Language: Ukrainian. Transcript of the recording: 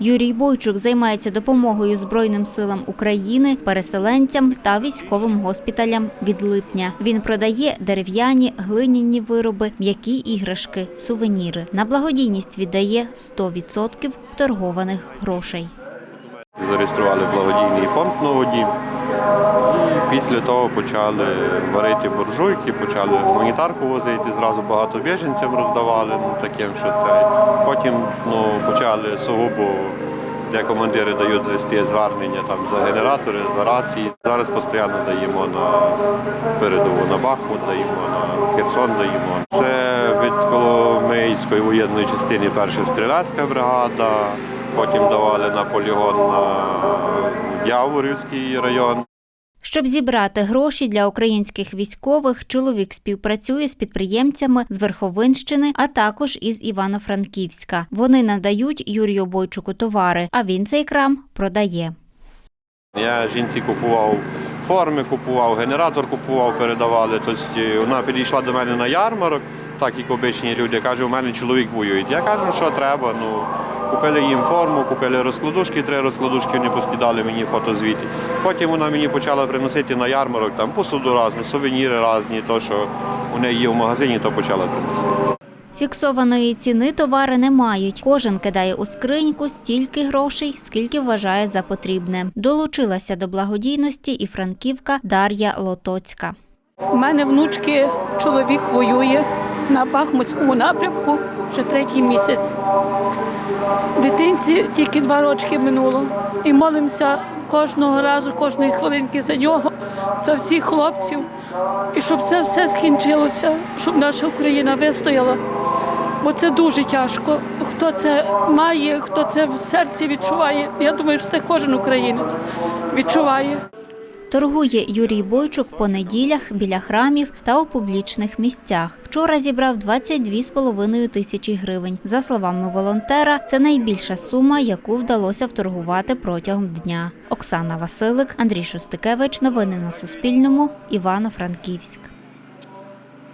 Юрій Бойчук займається допомогою Збройним силам України, переселенцям та військовим госпіталям від липня. Він продає дерев'яні, глиняні вироби, м'які іграшки, сувеніри. На благодійність віддає 100% вторгованих грошей. Зареєстрували благодійний фонд «Новодім». Після того почали варити буржуйки, почали гуманітарку возити, зразу багато біженцям роздавали, ну таким, що це. Потім ну, почали сугубо, де командири дають листи звернення там, за генератори, за рації. Зараз постійно даємо на передову, на Бахмут даємо, на Херсон даємо. Це від Коломийської воєнної частини перша стрілецька бригада, потім давали на полігон на Яворівський район. Щоб зібрати гроші для українських військових, чоловік співпрацює з підприємцями з Верховинщини, а також із Івано-Франківська. Вони надають Юрію Бойчуку товари, а він цей крам продає. Я жінці купував форми, купував, генератор купував, передавали. Тобто вона підійшла до мене на ярмарок, так як обичні люди. Каже, у мене чоловік воює. Я кажу, що треба. Ну, купили їм форму, купили розкладушки, три розкладушки вони постідали мені фотозвіті. Потім вона мені почала приносити на ярмарок там посуду разну, сувеніри різні, то, що у неї є в магазині, то почала приносити. Фіксованої ціни товари не мають. Кожен кидає у скриньку стільки грошей, скільки вважає за потрібне. Долучилася до благодійності і франківка Дар'я Лотоцька. У мене внучки чоловік воює на Бахмутському напрямку вже третій місяць. Дитинці тільки два рочки минуло. І молимося кожного разу, кожної хвилинки за нього, за всіх хлопців. І щоб це все скінчилося, щоб наша Україна вистояла. Бо це дуже тяжко. Хто це має, хто це в серці відчуває. Я думаю, що це кожен українець відчуває. Торгує Юрій Бойчук по неділях біля храмів та у публічних місцях. Вчора зібрав 22,5 тисячі гривень. За словами волонтера, це найбільша сума, яку вдалося вторгувати протягом дня. Оксана Василик, Андрій Шостикевич. Новини на Суспільному. Івано-Франківськ.